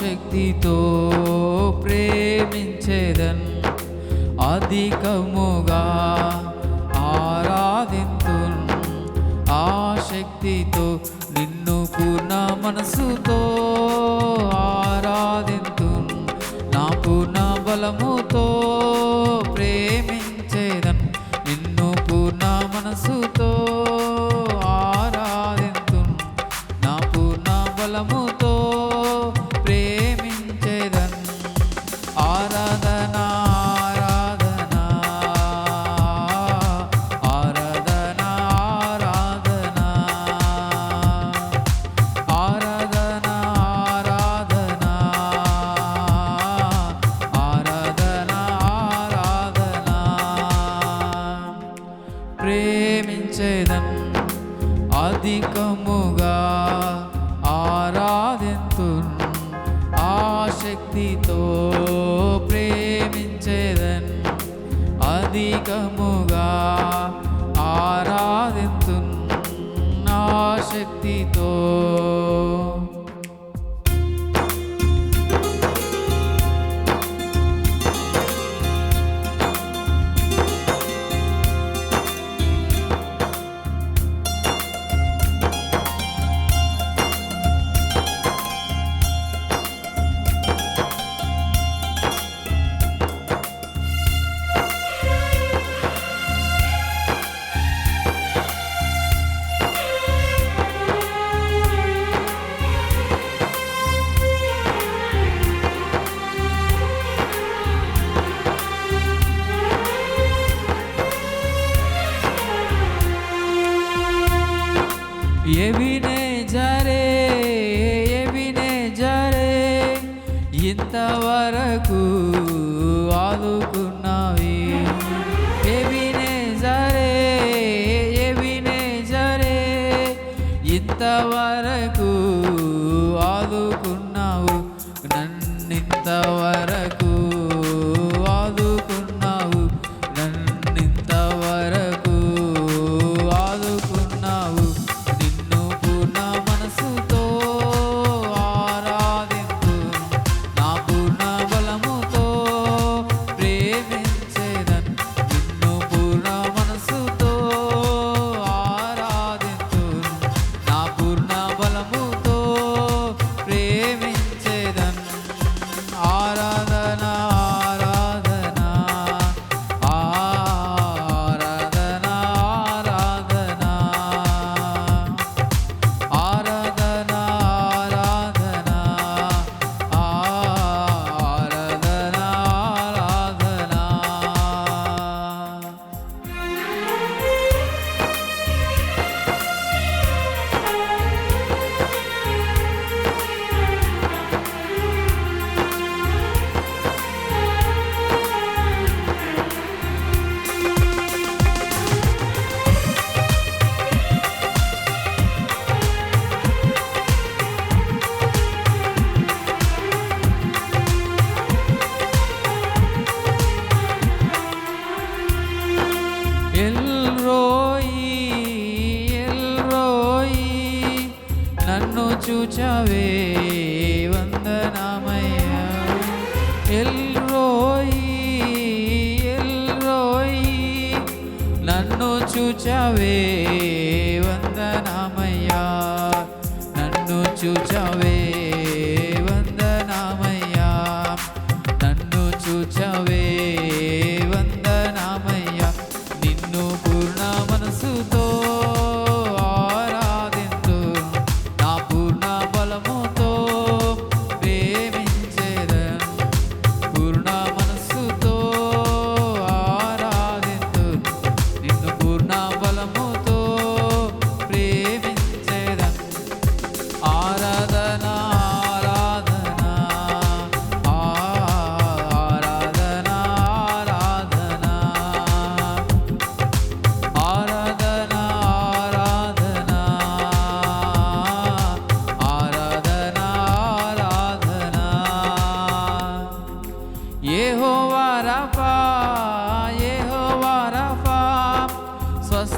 శక్తితో ప్రేమించేదన్ అధికముగా ఆరాధింతు ఆ శక్తితో నిన్ను పూర్ణ మనసుతో భక్తితో ప్రేమించేదన్ అధికముగా ఆదుకున్నావి ఎవినే జరే ఎవినే జరే ఇంతవర ராஜாவே வந்த நாமையா எல் ரோயி எல் ரோயி నన్ను చూచావే వందనామయ్యా నన్ను చూచావే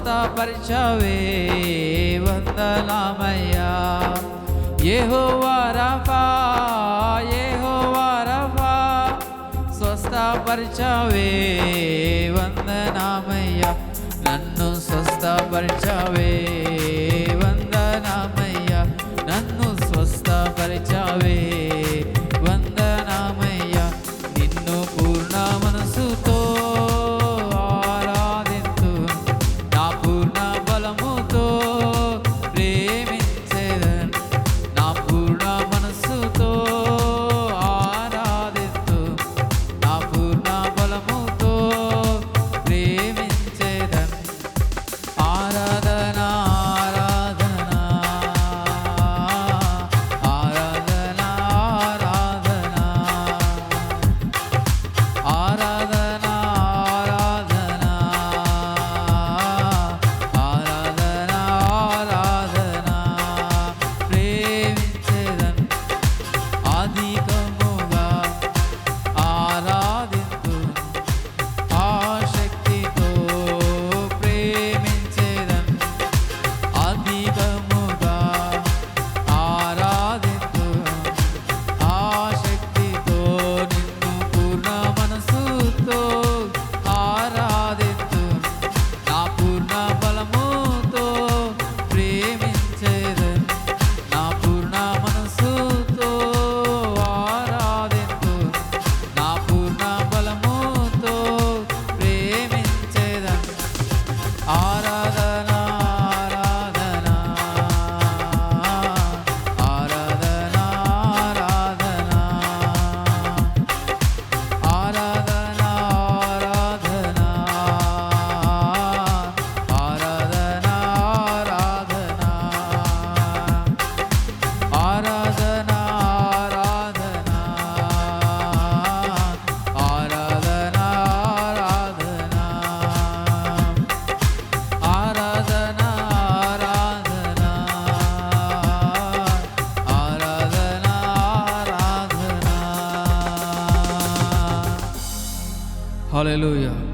స్వస్థపరచవే వందనామయ్యా. ఏహో వారఫా ఏహో వారఫా స్వస్థపరచవే వందనామయ్యా. నన్ను స్వస్థపరచవే Hallelujah.